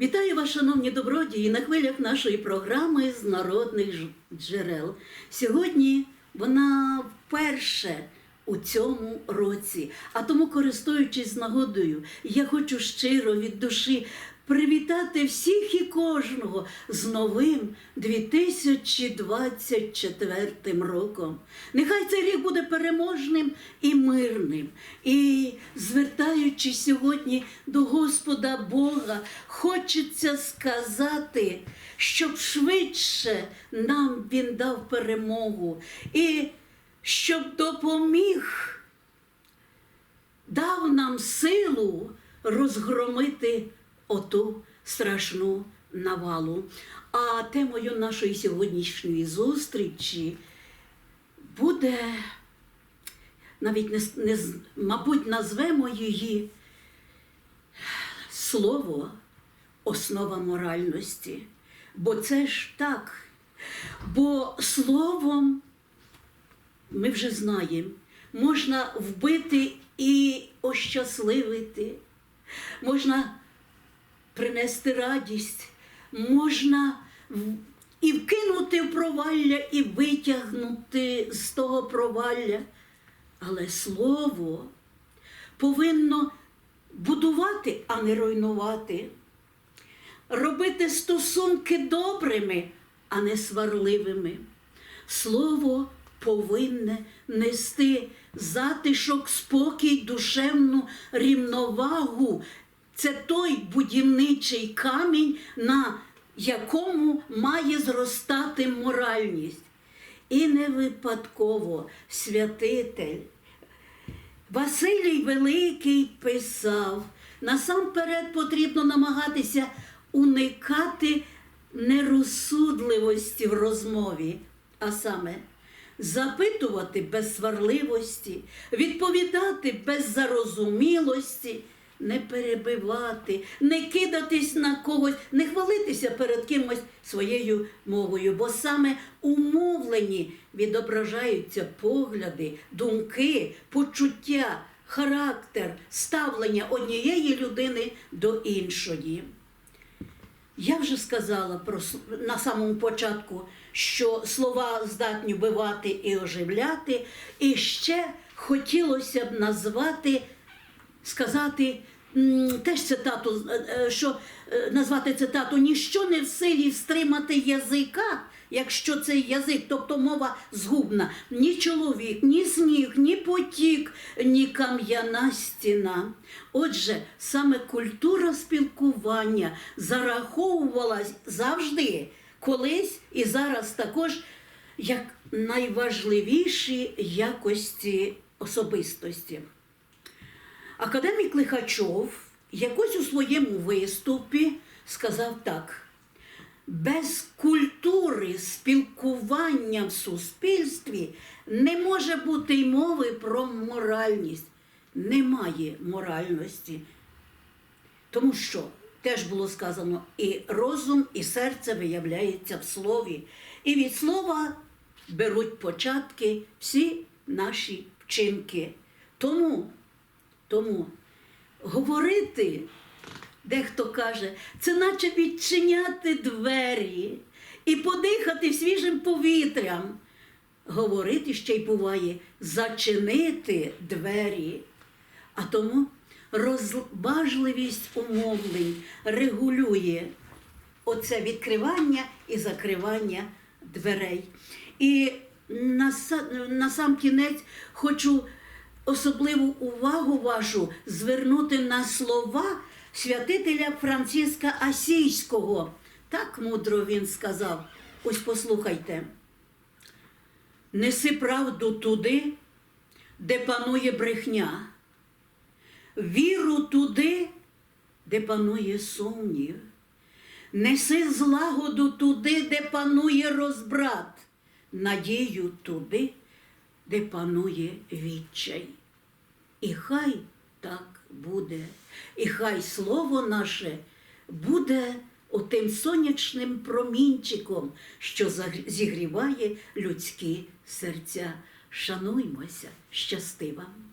Вітаю вас, шановні добродії, на хвилях нашої програми з народних джерел. Сьогодні вона вперше у цьому році. А тому, користуючись нагодою, я хочу щиро від душі привітати всіх і кожного з новим 2024 роком. Нехай цей рік буде переможним і мирним. І звертаючись сьогодні до Господа Бога, хочеться сказати, щоб швидше нам Він дав перемогу і щоб допоміг дав нам силу розгромити оту страшну навалу. А темою нашої сьогоднішньої зустрічі буде, навіть не, не мабуть, назвемо її слово основа моральності. Бо це ж так. Бо словом ми вже знаємо, можна вбити і ощасливити, можна принести радість, можна і вкинути в провалля, і витягнути з того провалля. Але слово повинно будувати, а не руйнувати, робити стосунки добрими, а не сварливими. Слово повинне нести затишок, спокій, душевну рівновагу. Це той будівничий камінь, на якому має зростати моральність. І не випадково святитель Василій Великий писав: насамперед потрібно намагатися уникати нерозсудливості в розмові, а саме запитувати без сварливості, відповідати без зарозумілості, не перебивати, не кидатись на когось, не хвалитися перед кимось своєю мовою, бо саме умовлені відображаються погляди, думки, почуття, характер, ставлення однієї людини до іншої. Я вже сказала про на самому початку, що слова здатні вбивати і оживляти, і ще хотілося б назвати, сказати теж цитату, е, е, що е, назвати цитату ніщо не в силі стримати язика, якщо цей язик, тобто мова згубна, ні чоловік, ні сніг, ні потік, ні кам'яна стіна. Отже, саме культура спілкування зараховувалась завжди, колись і зараз також як найважливіші якості особистості. Академік Лихачов якось у своєму виступі сказав так: без культури спілкування в суспільстві не може бути й мови про моральність. Немає моральності. Тому що теж було сказано, і розум, і серце виявляється в слові. І від слова беруть початки всі наші вчинки. Тому тому говорити, дехто каже, це наче відчиняти двері і подихати свіжим повітрям. Говорити ще й буває зачинити двері. А тому розважливість умовлень регулює оце відкривання і закривання дверей. І на, сам кінець хочу особливу увагу вашу звернути на слова святителя Франциска Асійського. Так мудро він сказав. Ось послухайте. Неси правду туди, де панує брехня, віру туди, де панує сумнів. Неси злагоду туди, де панує розбрат, надію туди, де панує відчай. І хай так буде, і хай слово наше буде отим сонячним промінчиком, що зігріває людські серця. Шануймося, щасти вам!